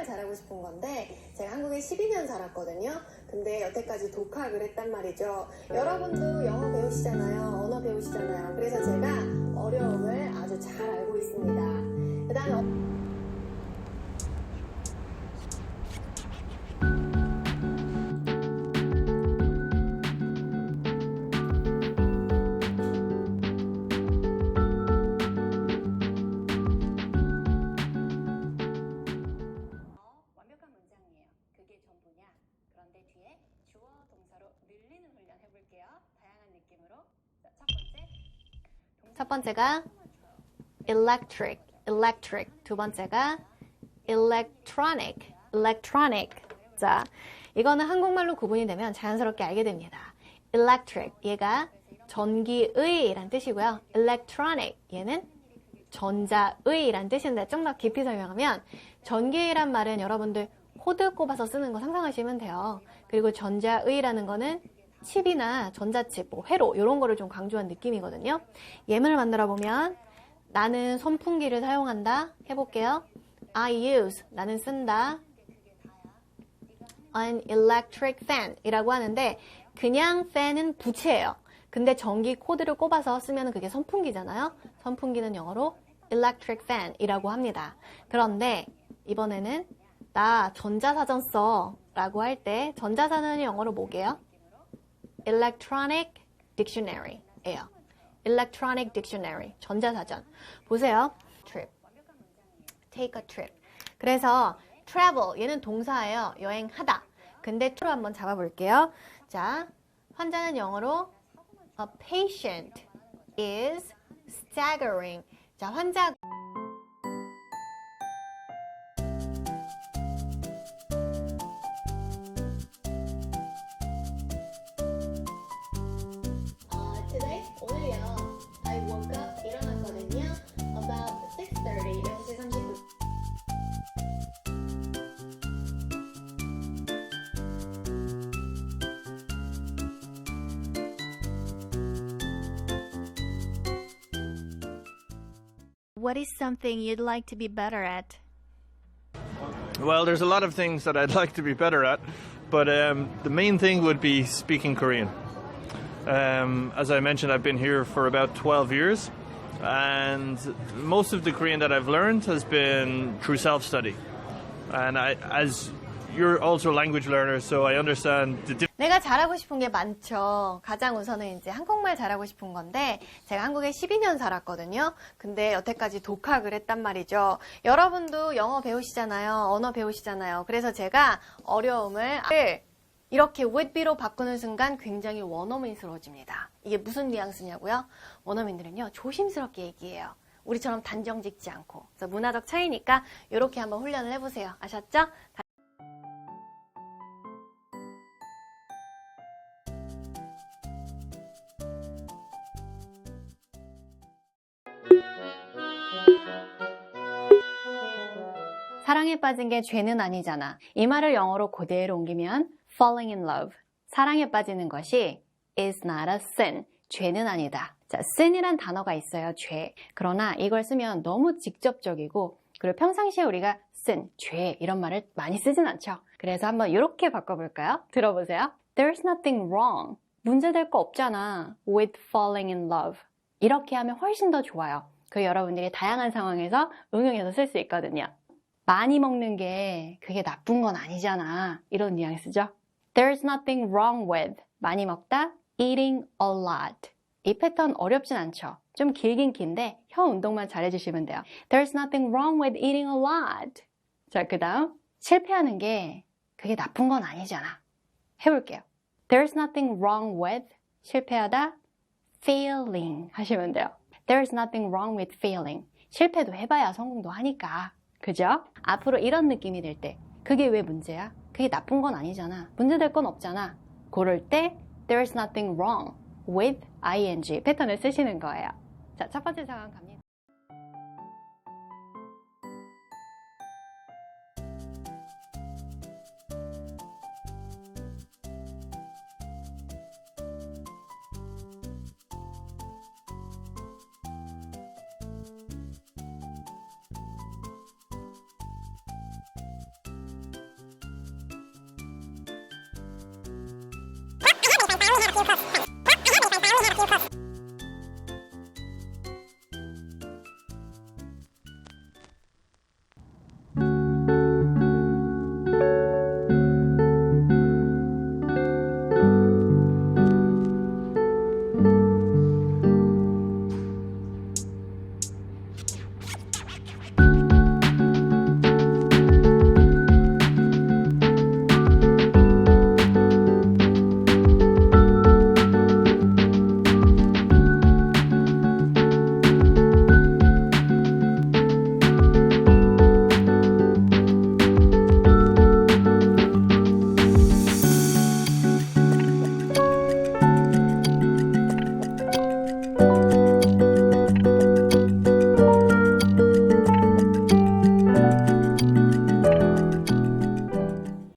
정말 잘하고 싶은 건데 제가 한국에 12년 살았거든요. 근데 여태까지 독학을 했단 말이죠. 여러분도 영어 배우시잖아요. 언어 배우시잖아요. 그래서 제가 어려움을 아주 잘 알고 있습니다. 그 다음에 첫 번째가 electric, electric. 두 번째가 electronic, electronic. 자, 이거는 한국말로 구분이 되면 자연스럽게 알게 됩니다. electric, 얘가 전기의 란 뜻이고요. electronic, 얘는 전자의 란 뜻인데 좀 더 깊이 설명하면 전기의란 말은 여러분들 호드 꼽아서 쓰는 거 상상하시면 돼요. 그리고 전자의라는 거는 칩이나 전자칩, 뭐 회로 이런 거를 좀 강조한 느낌이거든요. 예문을 만들어 보면 나는 선풍기를 사용한다 해볼게요. I use 나는 쓴다. an electric fan 이라고 하는데 그냥 fan은 부채예요. 근데 전기 코드를 꼽아서 쓰면 그게 선풍기잖아요. 선풍기는 영어로 electric fan 이라고 합니다. 그런데 이번에는 나 전자사전 써 라고 할 때 전자사전이 영어로 뭐게요? Electronic dictionary 예요. electronic dictionary 전자사전. 보세요. trip. take a trip. 그래서 travel 얘는 동사예요. 여행하다. 근데 to로 한번 잡아 볼게요. 자, 환자는 영어로 a patient is staggering. 자, 환자 What is something you'd like to be better at? Well, there's a lot of things that I'd like to be better at, but um, the main thing would be speaking Korean. Um, as I mentioned, I've been here for about 12 years, and most of the Korean that I've learned has been through self study. And I, as you're also a language learner, so I understand the 내가 잘하고 싶은 게 많죠. 가장 우선은 이제 한국말 잘하고 싶은 건데, 제가 한국에 12년 살았거든요. 근데 여태까지 독학을 했단 말이죠. 여러분도 영어 배우시잖아요. 언어 배우시잖아요. 그래서 제가 어려움을 이렇게 would be로 바꾸는 순간 굉장히 원어민스러워집니다. 이게 무슨 뉘앙스냐고요? 원어민들은요, 조심스럽게 얘기해요. 우리처럼 단정 짓지 않고. 그래서 문화적 차이니까 이렇게 한번 훈련을 해보세요. 아셨죠? 사랑에 빠진 게 죄는 아니잖아. 이 말을 영어로 그대로 옮기면 falling in love. 사랑에 빠지는 것이 is not a sin. 죄는 아니다. 자, sin이란 단어가 있어요. 죄. 그러나 이걸 쓰면 너무 직접적이고 그리고 평상시에 우리가 sin, 죄 이런 말을 많이 쓰진 않죠. 그래서 한번 이렇게 바꿔볼까요? 들어보세요. There's nothing wrong. 문제될 거 없잖아. with falling in love. 이렇게 하면 훨씬 더 좋아요. 그 여러분들이 다양한 상황에서 응용해서 쓸 수 있거든요. 많이 먹는 게 그게 나쁜 건 아니잖아. 이런 뉘앙스죠. There's nothing wrong with 많이 먹다 eating a lot. 이 패턴 어렵진 않죠. 좀 길긴 긴데 혀 운동만 잘해주시면 돼요. There's nothing wrong with eating a lot. 자, 그 다음 실패하는 게 그게 나쁜 건 아니잖아. 해볼게요. There's nothing wrong with 실패하다 failing 하시면 돼요. There's nothing wrong with failing. 실패도 해봐야 성공도 하니까. 그죠? 앞으로 이런 느낌이 들 때, 그게 왜 문제야? 그게 나쁜 건 아니잖아. 문제될 건 없잖아. 그럴 때, there's nothing wrong with ing 패턴을 쓰시는 거예요. 자, 첫 번째 상황 갑니다. Adiós.